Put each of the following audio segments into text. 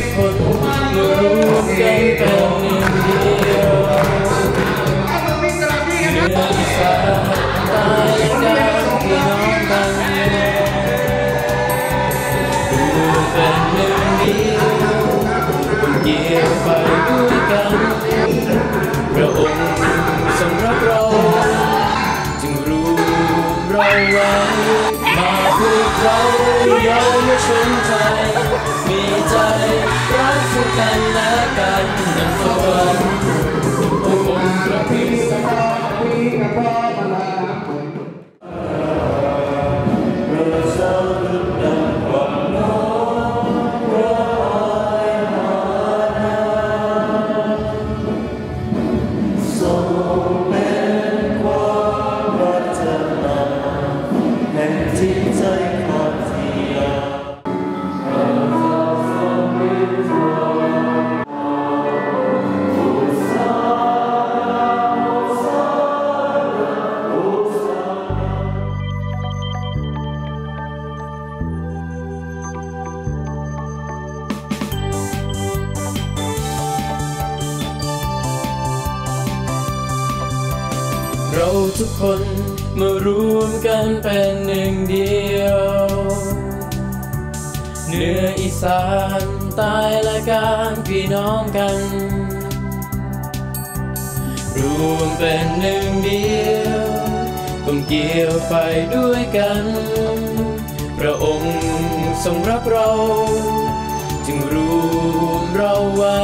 ทุกคนม เราเยาวชนไทยมีใจรักซึ่งกันและกันดังสวรรค์โอ้องค์พระพิสารเรา คนมารวมกันเป็นหนึ่งเดียว เหนืออีสานใต้และกลางพี่น้องกัน รวมเป็นหนึ่งเดียวกลมเกี่ยวไปด้วยกัน พระองค์ทรงรักเรา จึงรวมเราไว้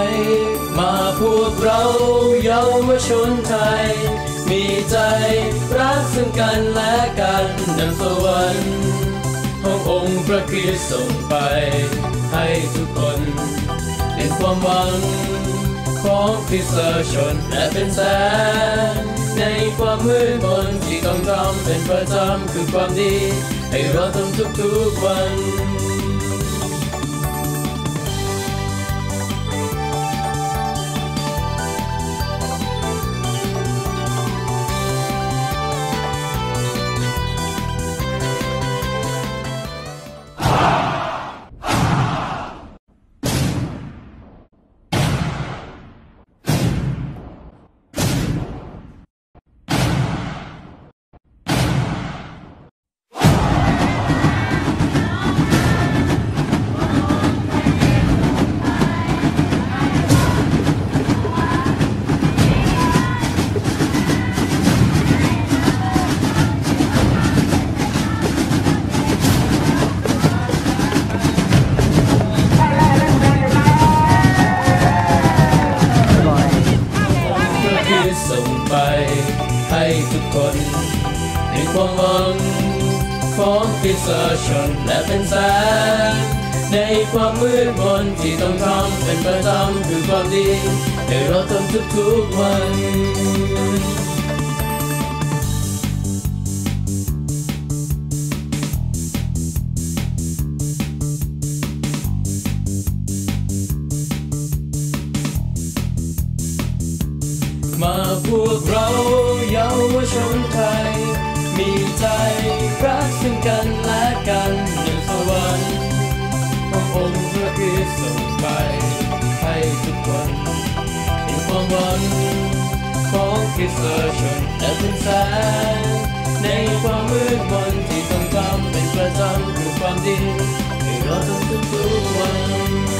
มาพวกเราเยาวชนไทย มีใจรักซึ่งกันและกันดังสวรรค์ขององค์พระคริสต์ส่งไป ให้ทุกคนเป็นความหวัง ของคริสตชนและเป็นแสงในความมืดมนที่ต้องทำเป็นประจำคือความดี ให้เราทำทุกๆวัน ในความหวังของพิสชนและเป็นแสงในความมืดมนที่ต้องทำเป็นประจำคือความดีให้เราทำทุกๆวันมาพวกเราเยาวชนไทย ใจ รักซึ่งกันและกันหนึ่งสวรรค์พระองค์พระคริสต์ส่งไป ให้ทุกคนเป็นความหวังของคริสตชนและเป็นแสงในความมืดมนที่ต้องทำเป็นประจำคือความดีให้เราต้องทุกๆวัน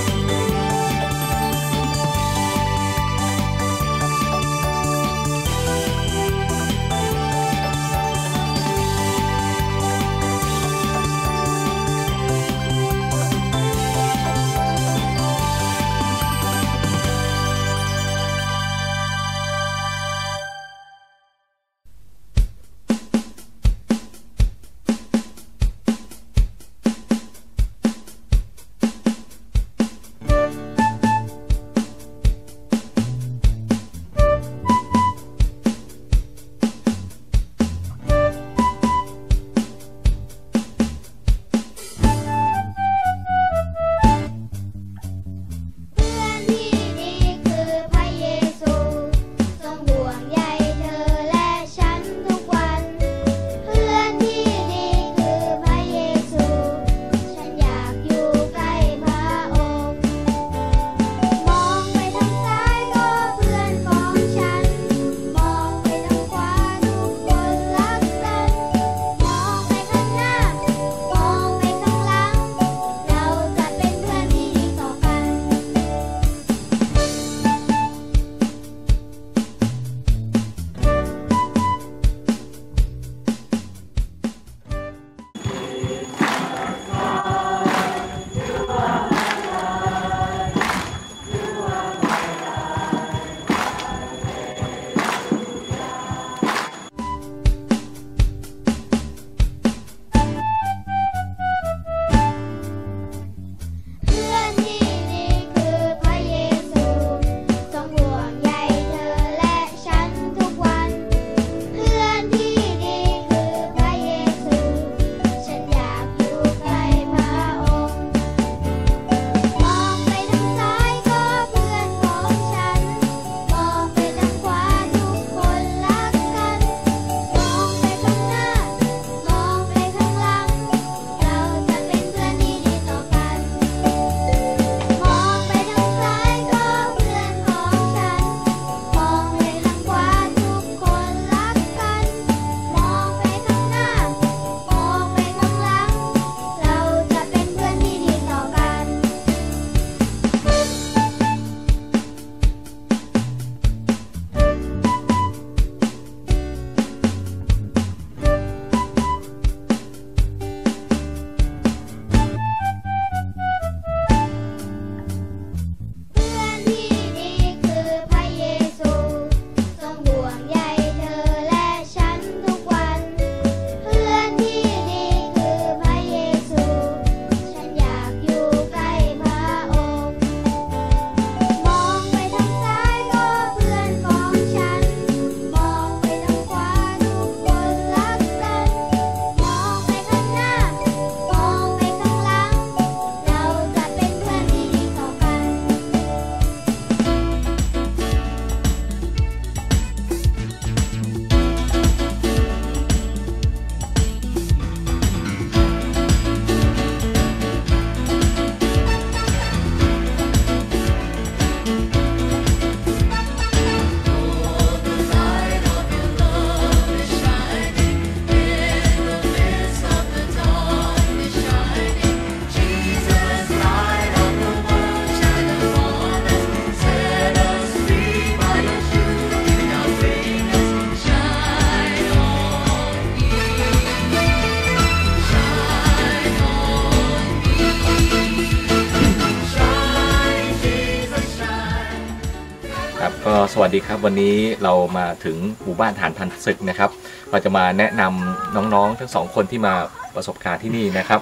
สวัสดีครับ วันนี้เรามาถึงหมู่บ้านฐานพันศึกนะครับ เราจะมาแนะนำน้องๆ ทั้งสองคนที่มาประสบการณ์ที่นี่นะครับ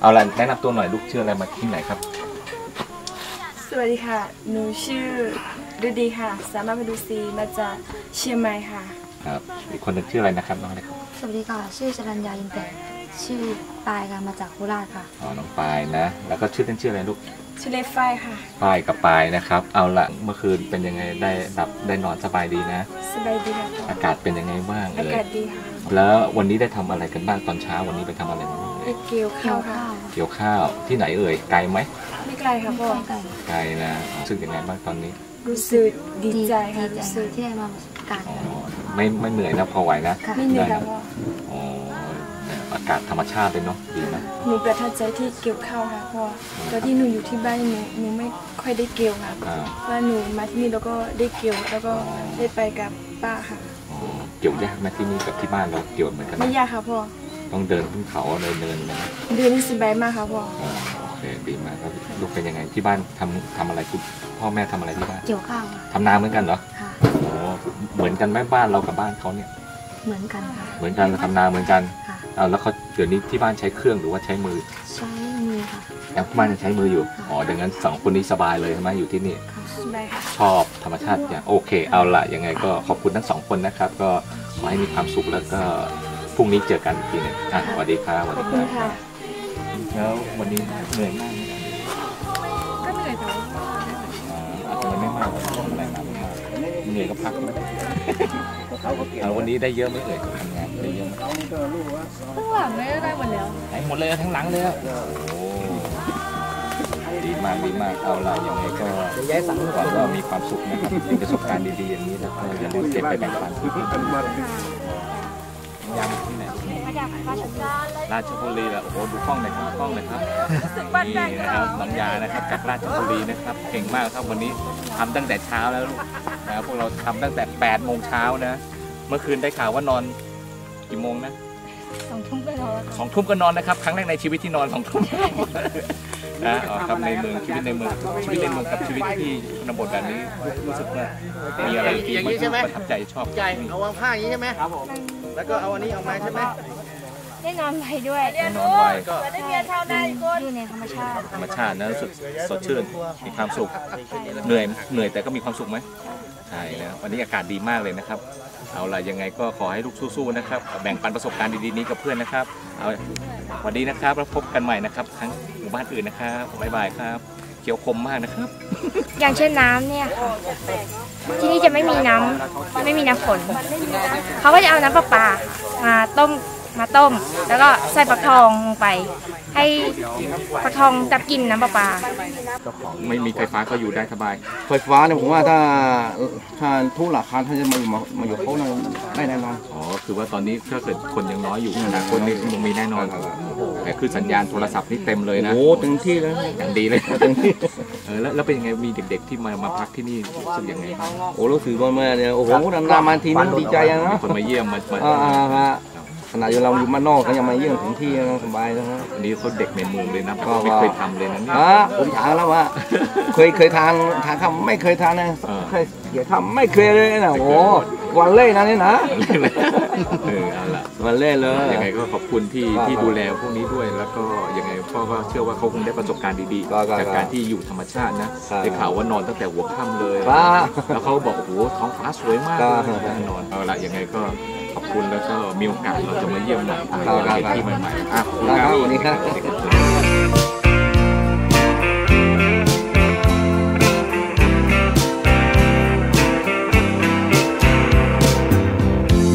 เอาละแนะนำตัวหน่อยลูกชื่ออะไรมาที่ไหนครับ สวัสดีค่ะ หนูชื่อฤดีค่ะ สามารถมาดูซีมาจากเชียงใหม่ค่ะ ครับ อีกคนหนึงชื่ออะไรนะครับน้องอะไรครับ สวัสดีค่ะ ชื่อจรัญญาอินแต่ชื่อปายค่ะมาจากโคราชค่ะ อ๋อ น้องปายนะ แล้วก็ชื่อเล่นชื่ออะไรลูก ชื่อเลฟไฟค่ะปายกับปายนะครับ เอาละเมื่อคืนเป็นยังไงได้หลับได้นอนสบายดีนะ สบายดีค่ะอากาศเป็นยังไงบ้างอาเอ่ยกาศดีค่ะแล้ววันนี้ได้ทำอะไรกันบ้างตอนเช้าวันนี้ไปทำอะไรมาบ้างไปเอ่ยเกี่ยวข้าวค่ะ เกี่ยวข้าวที่ไหนเอ่ยไกลไหมไม่ไกลค่ะพ่อ ไก่ไกลนะรู้สึกยังไงบ้างตอนนี้รู้สึกดีใจค่ะดีรู้สึกที่ได้มาประสบการณ์อ๋อไม่ไม่เหนื่อยนะพอไหวนะ ค่ะ ไม่เหนื่อยค่ะพ่ออ๋อ อากาศธรรมชาติเลยเนาะดีนะหนูประทับใจที่เกี่ยวข้าวค่ะพ่อตอนที่หนูอยู่ที่บ้านหนูหนูไม่ค่อยได้เกี่ยวค่ะอ่าว่าหนูมาที่นี่แล้วก็ได้เกี่ยวแล้วก็ได้ไปกับป้าค่ะอ๋อเกี่ยวยากไหมที่นี่กับที่บ้านเราเกี่ยวเหมือนกันไหมไม่ยากค่ะพ่อต้องเดินขึ้นเขาเดินเนินนะเดือนนี้สบายมากค่ะพ่ออ๋อโอเคดีมากครับลูกเป็นยังไงที่บ้านทำทำอะไรคุณพ่อแม่ทำอะไรที่บ้านเกี่ยวข้าวค่ะทำนาเหมือนกันเหรอค่ะอ๋อเหมือนกันไหมบ้านเรากับบ้านเขาเนี่ย เหมือนกันค่ะเหมือนกันทำนาเหมือนกันค่ะเอาแล้วเขาเดี๋ยวนี้ที่บ้านใช้เครื่องหรือว่าใช้มือใช้มือค่ะยังบ้านยังใช้มืออยู่ค่ะอ๋อดังนั้นสองคนนี้สบายเลยใช่ไหมอยู่ที่นี่ค่ะสบายค่ะ ชอบธรรมชาติอย่างโอเค เอาละยังไงก็ขอบคุณทั้งสองคนนะครับ ก็ขอให้มีความสุขแล้วก็พรุ่งนี้เจอกันอีกทีหนึงอะสวัสดีครับสวัสขดีอบคคุณรับค่ะ แล้ววันนี้เหนื่อยมากไหมก็เหนื่อยแต่ว่า อ่าอาจจะไม่มากเพราะทำอะไรมาไม่มากเหนื่อยก็พักนะ อ่าวันนี้ได้เยอะไหมเอ่ยทำงานได้เยอะไหมข้างหลังไม่ได้หมดแล้วได้หมดเลยทั้งหลังเลยอะโอ้ดีมากดีมากเอาละยังไงก็หวังว่ามีความสุขนะครับมีประสบการณ์ดีๆอย่างนี้แล้วก็อย่าลืมเก็บไปแบ่งปันยำ ที่ไหนมาจากราชบุรีราชบุรีแล้วโอ้โหดูกล้องหน่อยครับกล้องหน่อยครับนี่นะครับน้องยานะครับจากราชบุรีนะครับ เก่งมากครับวันนี้ทำตั้งแต่เช้าแล้วลูกนะครับพวกเราทำตั้งแต่8โมงเช้านะ เมื่อคืนได้ข่าวว่านอนกี่โมงนะสองทุ่มไปแล้วค่ะสองทุ่มก็นอนนะครับ ครั้งแรกในชีวิตที่นอนสองทุ่มนะอ๋อครับในเมืองชีวิตในเมืองชีวิตในเมืองกับชีวิตที่ชนบทแบบนี้รู้สึกว่ามีอะไรที่อย่างนี้ใช่ไหมประทับใจชอบใหญ่เอาวางผ้าอย่างนี้ใช่ไหมครับผมแล้วก็เอาอันนี้ออกมาใช่ไหม ได้นอนไปด้วยนอนไวได้เรียนเท่าได้อยู่ในธรรมชาติธรรมชาตินะรู้สึกสดชื่นมีความสุขเหนื่อยเหนื่อยแต่ก็มีความสุขไหมใช่นะวันนี้อากาศดีมากเลยนะครับ เอาล่ะยังไงก็ขอให้ลูกสู้ๆนะครับ แบ่งปันประสบการณ์ดีๆนี้กับเพื่อนนะครับเอาสวัสดีนะครับแล้วพบกันใหม่นะครับทั้งหมู่บ้านอื่นนะครับบ๊ายบายครับเขียวคมมากนะครับ อย่างเช่นน้ำเนี่ยค่ะที่นี่จะไม่มีน้ำไม่มีน้ำฝนเขาก็จะเอาน้ำประปามาต้ม มาต้ม แล้วก็ใส่ฟักทองลงไป ให้ฟักทองดับกลิ่นน้ำประปาไม่มีไฟฟ้าก็อยู่ได้สบาย ไฟฟ้าเนี่ยผมว่าถ้าถ้าทุกหลักคาถ้าจะมาอยู่มามาอยู่เขาเนี่ยได้แน่นอนอ๋อคือว่าตอนนี้ถ้าเกิดคนยังน้อยอยู่อนาคตนี่ยังมีแน่นอนแต่คือสัญญาณโทรศัพท์นี่เต็มเลยนะโอ้เต็มที่เลยอย่างดีเลยเต็มที่เออแล้วแล้วเป็นยังไงมีเด็ก ๆ ที่มามาพักที่นี่รู้สึกยังไงบ้างโอ้รู้สึกว่าเมื่อเนี่ยโอ้โหนานๆมาทีนึงดีใจอะมีนะคนมาเยี่ยมมา มาอ่าอ่าฮะขนาดอยู่เราอยู่มานนอกก็ยังมาเยี่ยมถึงที่นะสบายนะฮะ อันนี้เขาเด็กในเมืองเลยนะก็ไม่เคยทำเลยนะเนี่ย อะผมถามแล้วว่า เคยเคยทานทานข้าวไม่เคยทานนะอ่า เคยเดี๋ยวทำไม่เคยเลยนะโอ้โหวันเล่นะนี่นะเออเอาละวันเล่เลย ยังไงก็ขอบคุณที่ครับที่ดูแลพวกนี้ด้วย แล้วก็ยังไงพ่อก็เชื่อว่าเขาคงได้ประสบการณ์ดีครับครับๆจากการที่อยู่ธรรมชาตินะครับได้ข่าวว่านอนตั้งแต่หัวค่ำเลย ครับแล้วเขาบอกโอ้โหท้องฟ้าสวยมากครับเลยแน่นอนเอาละยังไงก็ขอบ คุณแล้วก็มีโอกาสเราจะมาเยี่ยมใหม่ครับเห็นที่ใหม่ๆอะครับวัสดีครับ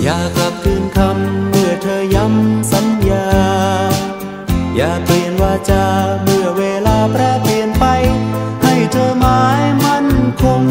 อย่ากลับคืนคำเมื่อเธอย้ำสัญญา อย่าเปลี่ยนวาจาเมื่อเวลาแปรเปลี่ยนไป ให้เธอหมายมั่นคง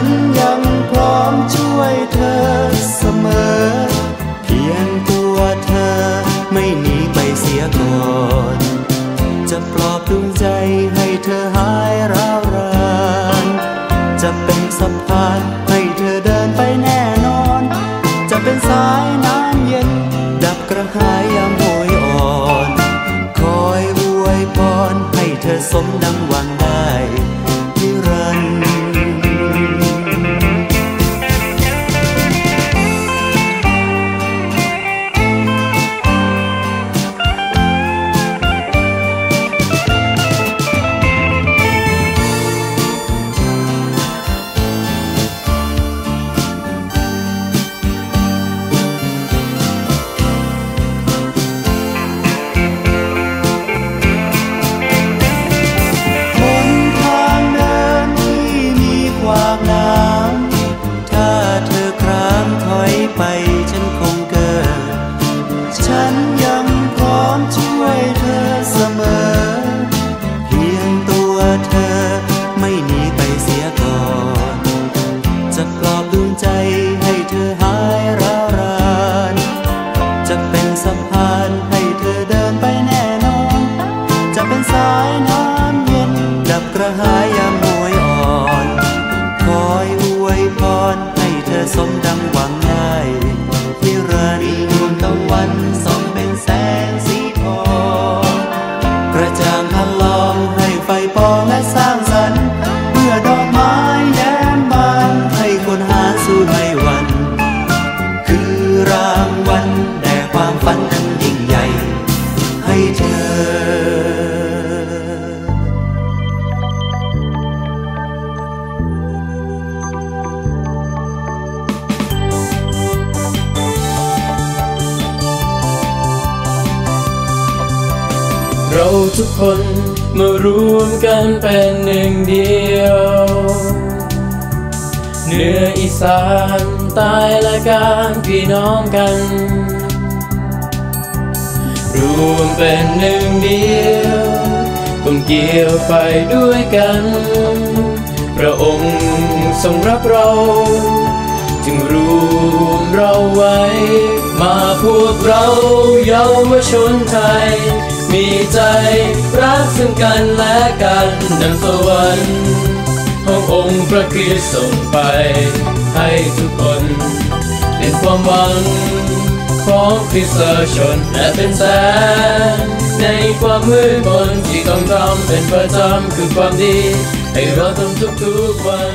ันยังพร้อมช่วยเธอเสมอ เพียงตัวเธอไม่หนีไปเสียก่อน จะปลอบดวงใจ สะพา ทุกคนมารวมกันเป็นหนึ่งเดียว เหนืออีสานใต้และกลางพี่น้องกัน รวมเป็นหนึ่งเดียวกลมเกี่ยวไปด้วยกัน พระองค์ทรงรับเรา จึงรวมเราไว้ มาพวกเราเยาวชนไทย มีใจรักซึ่งกันและกันดังสวรรค์ขององค์พระคริสต์ส่งไป ให้ทุกคนเป็นความหวังของคริสตชนและเป็นแสงในความมืดมนที่ต้องทำเป็นประจำคือความดี ให้เราทำทุกๆวัน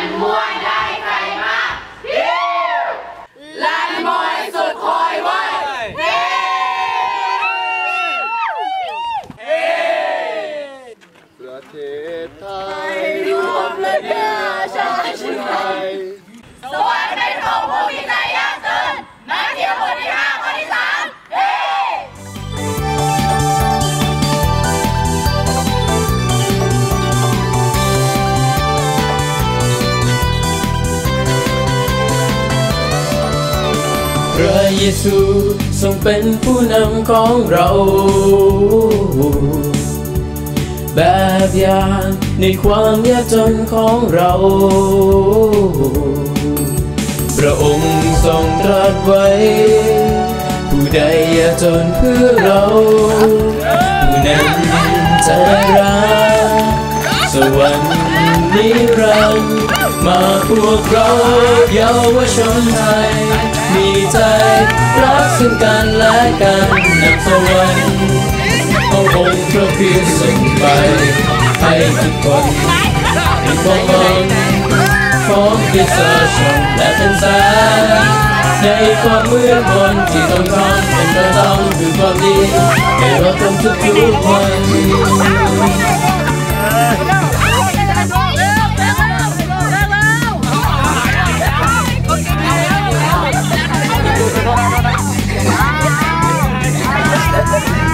ส เยซูทรงเป็นผู้นำของเรา แบบอย่างในความยากจนของเรา พระองค์ทรงตรัสไว้ ผู้ใดยากจนเพื่อเรา ผู้นั้นจะได้รับสวรรค์นิรันดร์ มาพวกเราเยาวชนไทย มีใจรักซึ่งกันและกันนำสวรรค์เอาองค์พระคริสต์ส่งไปให้ทุกคนเป็นความหวังของคริสตชนและเป็นแสงในความมืดมนที่ต้องทำเป็นประจำคือความดีให้เราทำทุกๆวัน Yes.